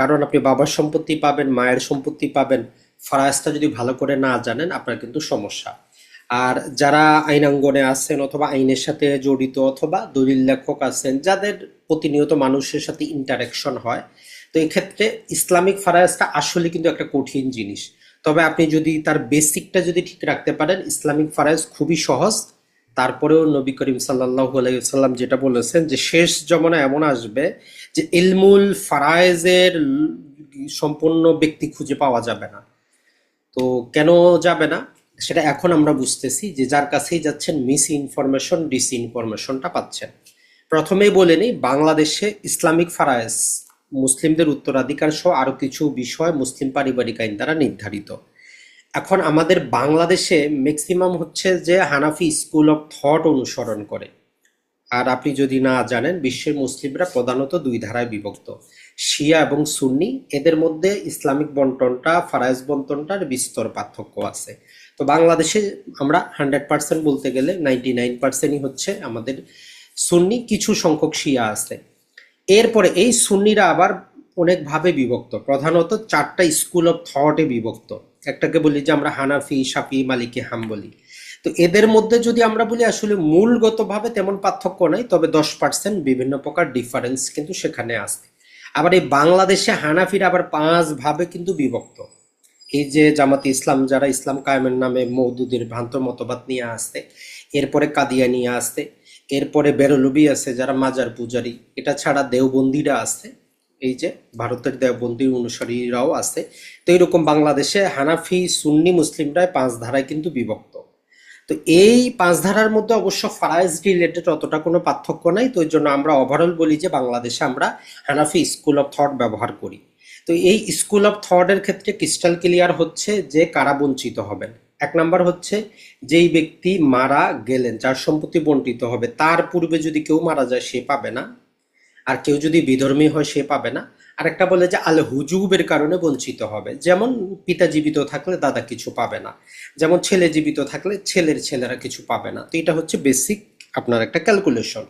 কারণ আপনি বাবার সম্পত্তি পাবেন, মায়ের সম্পত্তি পাবেন। ফারাজটা যদি ভালো করে না জানেন, আপনার কিন্তু সমস্যা। আর যারা আইনাঙ্গনে আছেন অথবা আইনের সাথে জড়িত অথবা দলিল লেখক আছেন, যাদের প্রতিনিয়ত মানুষের সাথে ইন্টারাকশন হয়, তো এক্ষেত্রে ইসলামিক ফারাজটা আসলে কিন্তু একটা কঠিন জিনিস। তবে আপনি যদি তার বেসিকটা যদি ঠিক রাখতে পারেন, ইসলামিক ফারাজ খুবই সহজ। তারপরেও নবী করিম সাল্লাহ আলাইসাল্লাম যেটা বলেছেন যে শেষ জমানা এমন আসবে যে ইলমুল ফারায়েজের সম্পূর্ণ ব্যক্তি খুঁজে পাওয়া যাবে না। তো কেন যাবে না? সেটা এখন আমরা বুঝতেছি যে যার কাছেই যাচ্ছেন মিস ইনফরমেশন ডিস ইনফরমেশনটা পাচ্ছেন। প্রথমেই বলে নিই, বাংলাদেশে ইসলামিক ফারায়েজ, মুসলিমদের উত্তরাধিকার সহ আরও কিছু বিষয় মুসলিম পারিবারিক আইন দ্বারা নির্ধারিত। এখন আমাদের বাংলাদেশে ম্যাক্সিমাম হচ্ছে যে হানাফি স্কুল অফ থট অনুসরণ করে। আর আপনি যদি না জানেন, বিশ্বের মুসলিমরা প্রধানত দুই ধারায় বিভক্ত। শিয়া এবং সুন্নি, এদের মধ্যে ইসলামিক বন্টনটা ফারাইজ বন্টনটার বিস্তর পার্থক্য আছে। তো বাংলাদেশে আমরা হান্ড্রেড পার্সেন্ট বলতে গেলে নাইনটি নাইন পার্সেন্টই হচ্ছে আমাদের সুন্নি, কিছু সংখ্যক শিয়া আছে। এরপরে এই সুন্নিরা আবার অনেকভাবে বিভক্ত। প্রধানত চারটা স্কুল অফ থটে বিভক্ত। একটাকে বলি যে আমরা হানাফি সাফি মালিকি হাম বলি তো এদের মধ্যে যদি আমরা বলি আসলে মূলগতভাবে তেমন পার্থক্য নাই, তবে দশ পার্সেন্ট বিভিন্ন প্রকার ডিফারেন্স কিন্তু সেখানে আছে। আবার এই বাংলাদেশে হানাফির আবার পাঁচ ভাবে কিন্তু বিভক্ত। এই যে জামাতে ইসলাম, যারা ইসলাম কায়েমের নামে মৌদুদের ভ্রান্ত মতবাদ নিয়ে আসতে এরপরে কাদিয়া নিয়ে আসতে এরপরে বেরলবি আছে, যারা মাজার পূজারি, এটা ছাড়া দেওবন্দিরা আছে। এই যে ভারতের দেওবন্দি অনুসারীরাও আছে। তো এরকম বাংলাদেশে হানাফি, সুন্নি, মুসলিমরাই পাঁচ ধারায় কিন্তু বিভক্ত। তো এই পাঁচ ধারার মধ্যে অবশ্য ফারাইজ রিলেটেড অতটা কোনো পার্থক্য নাই। তো জন্য আমরা ওভারঅল বলি যে বাংলাদেশে আমরা হানাফি স্কুল অফ থট ব্যবহার করি। তো এই স্কুল অফ থটের ক্ষেত্রে ক্রিস্টাল ক্লিয়ার হচ্ছে যে কারা বঞ্চিত হবেন। এক নাম্বার হচ্ছে যেই ব্যক্তি মারা গেলেন, যার সম্পত্তি বন্টিত হবে, তার পূর্বে যদি কেউ মারা যায়, সে পাবে না। আর কেউ যদি বিধর্মী হয় সে পাবে না। আরেকটা বলে যে, আল হুজুবের কারণে বঞ্চিত হবে। যেমন পিতা জীবিত থাকলে দাদা কিছু পাবে না। যেমন ছেলে জীবিত থাকলে ছেলের ছেলেরা কিছু পাবে না। তো এটা হচ্ছে বেসিক আপনার একটা ক্যালকুলেশন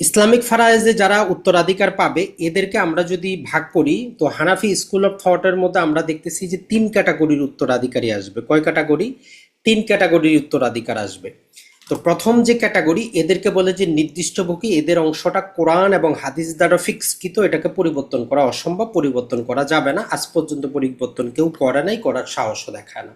ইসলামিক ফারায়েজে যারা উত্তরাধিকার পাবে, এদেরকে আমরা যদি ভাগ করি, তো হানাফি স্কুল অফ থটের মধ্যে আমরা দেখতেছি যে, তিন ক্যাটাগরির উত্তরাধিকারী আসবে। কয় ক্যাটাগরি তিন ক্যাটাগরির উত্তরাধিকার আসবে। তো প্রথম যে ক্যাটাগরি, এদেরকে বলে যে নির্দিষ্ট ভোগী এদের অংশটা কোরআন এবং হাদিস দ্বারা ফিক্সকৃত, এটাকে পরিবর্তন করা অসম্ভব, পরিবর্তন করা যাবে না। আজ পর্যন্ত পরিবর্তন কেউ করে নাই, করার সাহসও দেখায় না।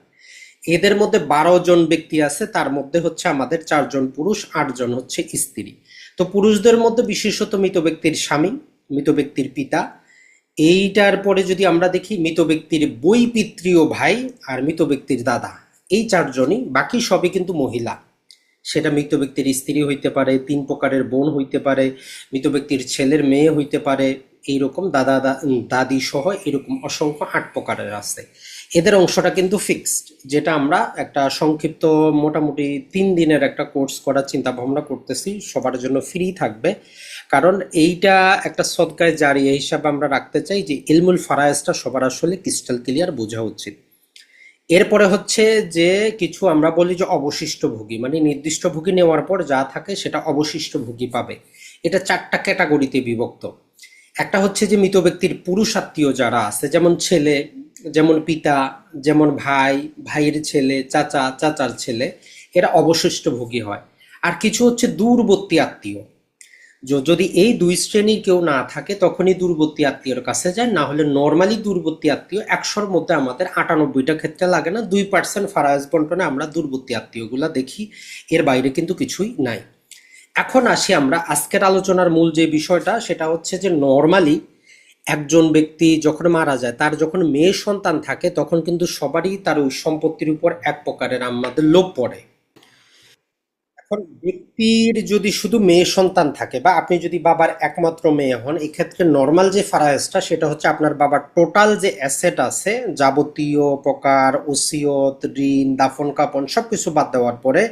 এদের মধ্যে বারো জন ব্যক্তি আছে, তার মধ্যে হচ্ছে আমাদের চারজন পুরুষ আটজন হচ্ছে স্ত্রী। তো পুরুষদের মধ্যে বিশেষত মৃত ব্যক্তির স্বামী, মৃত ব্যক্তির পিতা। এইটার পরে যদি আমরা দেখি, মৃত ব্যক্তির বই পিতৃয় ভাই আর মৃত ব্যক্তির দাদা। এই চারজনই, বাকি সবই কিন্তু মহিলা। সেটা মৃত ব্যক্তির স্ত্রী হইতে পারে, তিন প্রকারের বোন হইতে পারে, মৃত ব্যক্তির ছেলের মেয়ে হইতে পারে, এইরকম দাদা দাদি সহ এরকম অসংখ্য আট প্রকারের আছে। এদের অংশটা কিন্তু ফিক্সড যেটা আমরা একটা সংক্ষিপ্ত মোটামুটি তিন দিনের একটা কোর্স করার চিন্তা ভাবনা করতেছি, সবার জন্য ফ্রি থাকবে। কারণ এইটা একটা সদকায় জারি হিসাবে আমরা রাখতে চাই যে ইলমুল ফারায়েজটা সবার আসলে ক্রিস্টাল ক্লিয়ার বোঝা উচিত। এরপরে হচ্ছে যে কিছু আমরা বলি যে অবশিষ্ট ভোগী মানে নির্দিষ্ট ভোগী নেওয়ার পর যা থাকে সেটা অবশিষ্ট ভোগী পাবে। এটা চারটা ক্যাটাগরিতে বিভক্ত। একটা হচ্ছে যে মৃত ব্যক্তির পুরুষ আত্মীয় যারা আছে, যেমন ছেলে, যেমন পিতা, যেমন ভাই, ভাইয়ের ছেলে, চাচা, চাচার ছেলে, এরা অবশিষ্ট ভোগী হয়। আর কিছু হচ্ছে দূরবর্তী আত্মীয়। যদি এই দুই শ্রেণির কেউ না থাকে, তখনই দূরবর্তী আত্মীয়র কাছে যায়। না হলে নর্মালি দূরবর্তী আত্মীয় একশোর মধ্যে আমাদের আটানব্বইটা ক্ষেত্রে লাগে না। দুই পার্সেন্ট ফারাজ বন্টনে আমরা দূরবর্তী আত্মীয়গুলা দেখি। এর বাইরে কিন্তু কিছুই নাই। এখন আসি আমরা আজকের আলোচনার মূল যে বিষয়টা, সেটা হচ্ছে যে নর্মালি একজন ব্যক্তি যখন মারা যায়, তার যখন মেয়ে সন্তান থাকে, তখন কিন্তু সবারই তার ওই সম্পত্তির উপর এক প্রকারের আমাদের লোভ পড়ে। এখন ব্যক্তির যদি শুধু মেয়ে সন্তান থাকে বা আপনি যদি বাবার একমাত্র মেয়ে হন, এক্ষেত্রে নর্মাল যে ফারায়েজটা সেটা হচ্ছে আপনার বাবার টোটাল যে অ্যাসেট আছে, যাবতীয় প্রকার ওসিয়ত, ঋণ, দাফন, কাপন সব কিছু বাদ দেওয়ার পরে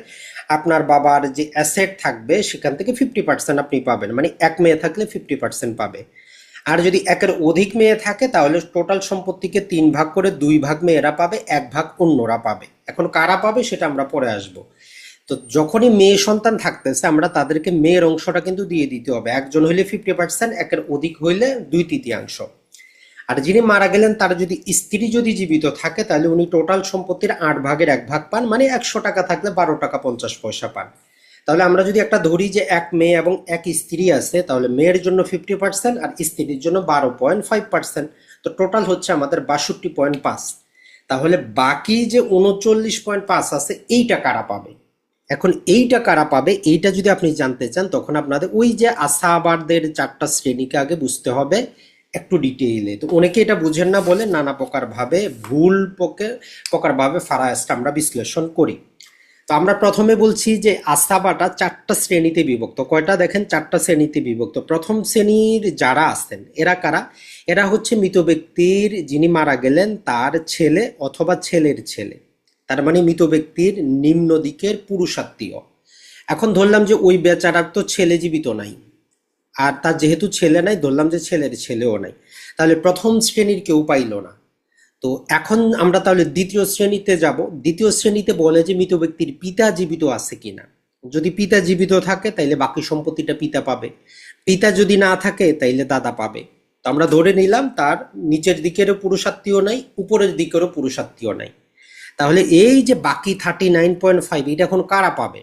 আপনার বাবার যে অ্যাসেট থাকবে সেখান থেকে ফিফটি পার্সেন্ট আপনি পাবেন। মানে এক মেয়ে থাকলে ফিফটি পার্সেন্ট পাবে। আর যদি একের অধিক মেয়ে থাকে, তাহলে টোটাল সম্পত্তিকে তিন ভাগ করে দুই ভাগ মেয়েরা পাবে, এক ভাগ অন্যরা পাবে। এখন কারা পাবে সেটা আমরা পরে আসব। তো যখনই মেয়ে সন্তান থাকতেছে, আমরা তাদেরকে মেয়ের অংশটা কিন্তু দিয়ে দিতে হবে। একজন হইলে ফিফটি পার্সেন্ট একের অধিক হইলে দুই তৃতীয়াংশ। আর যিনি মারা গেলেন, তার যদি স্ত্রী যদি জীবিত থাকে, তাহলে উনি টোটাল সম্পত্তির আট ভাগের এক ভাগ পান মানে একশো টাকা থাকলে বারো টাকা পঞ্চাশ পয়সা পান। তাহলে আমরা যদি একটা ধরি যে এক মেয়ে এবং এক স্ত্রী আছে, তাহলে মেয়ের জন্য ফিফটি পার্সেন্ট আর স্ত্রীর জন্য বারো পয়েন্ট ফাইভ পার্সেন্ট তো টোটাল হচ্ছে আমাদের বাষট্টি পয়েন্ট পাঁচ। তাহলে বাকি যে উনচল্লিশ পয়েন্ট পাঁচ আছে, এইটা কারা পাবে? এখন এইটা কারা পাবে, এইটা যদি আপনি জানতে চান, তখন আপনাদের ওই যে আশাবারদের চারটা শ্রেণীকে আগে বুঝতে হবে একটু ডিটেইলে তো অনেকে এটা বুঝেন না বলে নানা প্রকার ভাবে, ভুল প্রকার ভাবে ফারায়াসটা আমরা বিশ্লেষণ করি। তো আমরা প্রথমে বলছি যে আস্থাবাটা চারটা শ্রেণীতে বিভক্ত। কয়টা দেখেন? চারটা শ্রেণীতে বিভক্ত। প্রথম শ্রেণির যারা আছেন, এরা কারা? এরা হচ্ছে মৃত ব্যক্তির যিনি মারা গেলেন, তার ছেলে অথবা ছেলের ছেলে। তার মানে মৃত ব্যক্তির নিম্ন দিকের পুরুষাত্মীয়। এখন ধরলাম যে ওই বেচারার তো ছেলে জীবিত নাই, আর তার যেহেতু ছেলে নাই, ধরলাম যে ছেলের ছেলেও নাই, তাহলে প্রথম শ্রেণির কেউ পাইল না। তো এখন আমরা তাহলে দ্বিতীয় শ্রেণীতে যাব। দ্বিতীয় শ্রেণীতে বলে যে মৃত ব্যক্তির পিতা জীবিত আছে কিনা। যদি পিতা জীবিত থাকে, তাইলে বাকি সম্পত্তিটা পিতা পাবে। পিতা যদি না থাকে, তাইলে দাদা পাবে। তো আমরা ধরে নিলাম তার নিচের দিকেরও পুরুষাত্মীয় নাই, উপরের দিকেরও পুরুষাত্মীয় নাই। তাহলে এই যে বাকি থার্টি নাইন পয়েন্ট ফাইভ এটা এখন কারা পাবে?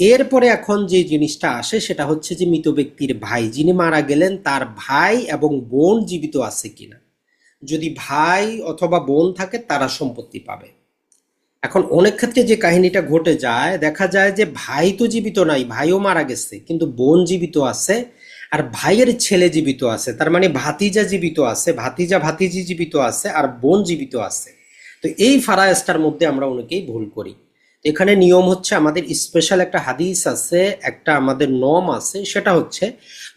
এরপরে এখন যে জিনিসটা আসে, সেটা হচ্ছে যে মৃত ব্যক্তির ভাই, যিনি মারা গেলেন, তার ভাই এবং বোন জীবিত আছে কিনা। যদি ভাই অথবা বোন থাকে, তারা সম্পত্তি পাবে। এখন অনেক ক্ষেত্রে যে কাহিনীটা ঘটে যায়, দেখা যায় যে ভাই তো জীবিত নাই, ভাইও মারা গেছে, কিন্তু বোন জীবিত আছে আর ভাইয়ের ছেলে জীবিত আছে। তার মানে ভাতিজা জীবিত আছে, ভাতিজা ভাতিজি জীবিত আছে আর বোন জীবিত আছে। তো এই ফারায়াসটার মধ্যে আমরা অনেকেই ভুল করি। এখানে নিয়ম হচ্ছে আমাদের স্পেশাল একটা হাদিস আছে, একটা আমাদের নম আছে, সেটা হচ্ছে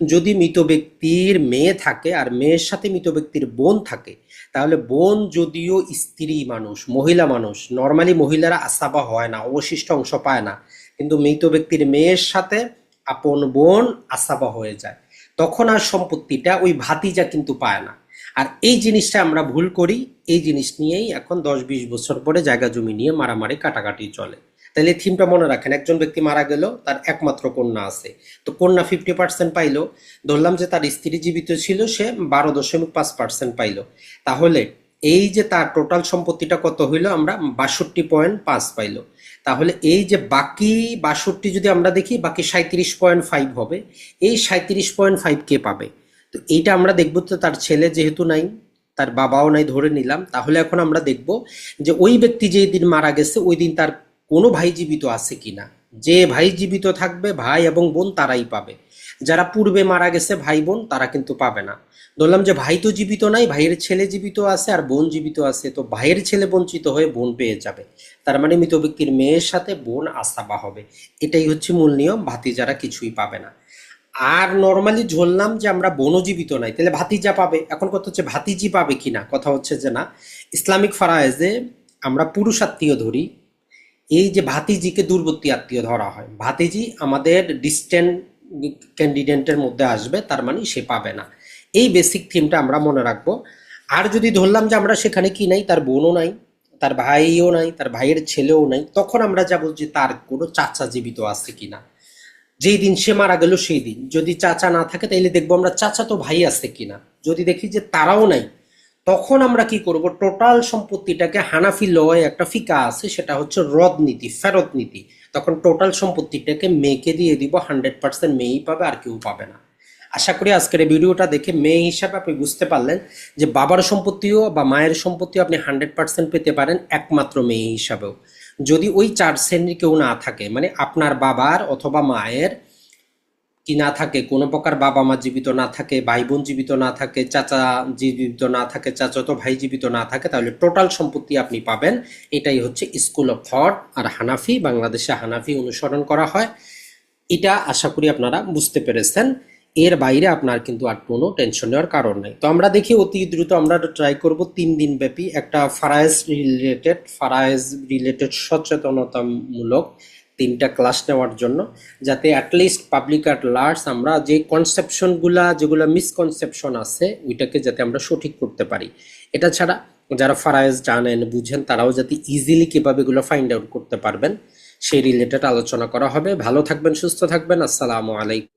যদি মৃত ব্যক্তির মেয়ে থাকে আর মেয়ের সাথে মৃত ব্যক্তির বোন থাকে, তাহলে বোন যদিও স্ত্রী মানুষ, মহিলা মানুষ নর্মালি মহিলারা আসাবা হয় না, অবশিষ্ট অংশ পায় না, কিন্তু মৃত ব্যক্তির মেয়ের সাথে আপন বোন আসাবা হয়ে যায়, তখন আর সম্পত্তিটা ওই ভাতিজা কিন্তু পায় না। আর এই জিনিসটা আমরা ভুল করি, এই জিনিস নিয়েই এখন দশ বিশ বছর পরে জায়গা জমি নিয়ে মারামারি কাটাকাটি চলে। তাহলে থিমটা মনে রাখেন, একজন ব্যক্তি মারা গেল, তার একমাত্র কন্যা আছে। তো কন্যা ফিফটি পার্সেন্ট পাইলো, ধরলাম যে তার স্ত্রী জীবিত ছিল, সে বারো দশমিক পাঁচ পার্সেন্ট পাইলো। তাহলে এই যে তার টোটাল সম্পত্তিটা কত হইল, আমরা বাষট্টি পয়েন্ট পাঁচ পাইলো। তাহলে এই যে বাকি বাষট্টি যদি আমরা দেখি, বাকি সাঁত্রিশ পয়েন্ট ফাইভ হবে। এই সাঁত্রিশ পয়েন্ট ফাইভ কে পাবে? তো এইটা আমরা দেখব তো তার ছেলে যেহেতু নাই, তার বাবাও নাই ধরে নিলাম। তাহলে এখন আমরা দেখব যে ওই ব্যক্তি যেই দিন মারা গেছে, ওই দিন তার কোনো ভাই জীবিত আছে কিনা। যে ভাই জীবিত থাকবে, ভাই এবং বোন তারাই পাবে। যারা পূর্বে মারা গেছে, ভাই বোন, তারা কিন্তু পাবে না। ধরলাম যে ভাই তো জীবিত নাই, ভাইয়ের ছেলে জীবিত আছে আর বোন জীবিত আছে, তো ভাইয়ের ছেলে বঞ্চিত হয়ে বোন পেয়ে যাবে। তার মানে মৃত ব্যক্তির মেয়ের সাথে বোন আস্তাবা হবে। এটাই হচ্ছে মূল নিয়ম ভাতি যারা কিছুই পাবে না। আর নর্মালি ধরলাম যে আমরা বনজীবিত নাই। তাহলে ভাতিজা পাবে। এখন কথা হচ্ছে ভাতিজি পাবে কি না কথা হচ্ছে যে না, ইসলামিক ফারায়েজে আমরা পুরুষ আত্মীয় ধরি। এই যে ভাতিজিকে দূরবর্তী আত্মীয় ধরা হয়। ভাতিজি আমাদের ডিস্টেন্ট ক্যান্ডিডেন্টের মধ্যে আসবে, তার মানে সে পাবে না। এই বেসিক থিমটা আমরা মনে রাখব। আর যদি ধরলাম যে আমরা সেখানে কি নাই, তার বোনও নাই, তার ভাইও নাই, তার ভাইয়ের ছেলেও নাই, তখন আমরা যাব যে তার কোনো চাচা জীবিত আছে কিনা। যেই দিন সে মারা গেল, সেই দিন। যদি চাচা না থাকে, তাইলে দেখব আমরা চাচা তো ভাই আছে কিনা। যদি দেখি যে তারাও নাই, তখন আমরা কি করব? টোটাল সম্পত্তিটাকে হানাফি লয় একটা ফিকা আছে, সেটা হচ্ছে রদ নীতি, ফেরত নীতি। তখন টোটাল সম্পত্তিটাকে মেয়েকে দিয়ে দিব, হান্ড্রেড পার্সেন্ট মেয়েই পাবে, আর কেউ পাবে না। আশা করি আজকের এই ভিডিওটা দেখে মেয়ে হিসাবে আপনি বুঝতে পারলেন যে বাবার সম্পত্তিও বা মায়ের সম্পত্তিও আপনি হান্ড্রেড পার্সেন্ট পেতে পারেন, একমাত্র মেয়ে হিসাবেও। যদি ওই চার শ্রেণির কেউ না থাকে মানে আপনার বাবার অথবা মায়ের কি না থাকে, কোনো প্রকার বাবা মা জীবিত না থাকে ভাই বোন জীবিত না থাকে, চাচা জীবিত না থাকে চাচাতো ভাই জীবিত না থাকে, তাহলে টোটাল সম্পত্তি আপনি পাবেন। এটাই হচ্ছে স্কুল অফ থট আর হানাফি, বাংলাদেশে হানাফি অনুসরণ করা হয়। এটা আশা করি আপনারা বুঝতে পেরেছেন। এর বাইরে আপনার কিন্তু আর কোনো টেনশন নেওয়ার কারণ নেই। তো আমরা দেখি অতি দ্রুত আমরা ট্রাই করব তিন দিন ব্যাপী একটা ফারায়েজ রিলেটেড ফারায়েজ রিলেটেড সচেতনতামূলক তিনটা ক্লাস নেওয়ার জন্য, যাতে অ্যাটলিস্ট পাবলিক অ্যাট লার্জ আমরা যে কনসেপশনগুলা যেগুলো মিসকনসেপশন আছে, ওইটাকে যাতে আমরা সঠিক করতে পারি। এটা ছাড়া যারা ফারায়েজ জানেন, বুঝেন, তারাও যাতে ইজিলি কীভাবে এগুলো ফাইন্ড আউট করতে পারবেন, সেই রিলেটেড আলোচনা করা হবে। ভালো থাকবেন, সুস্থ থাকবেন। আসসালামু আলাইকুম।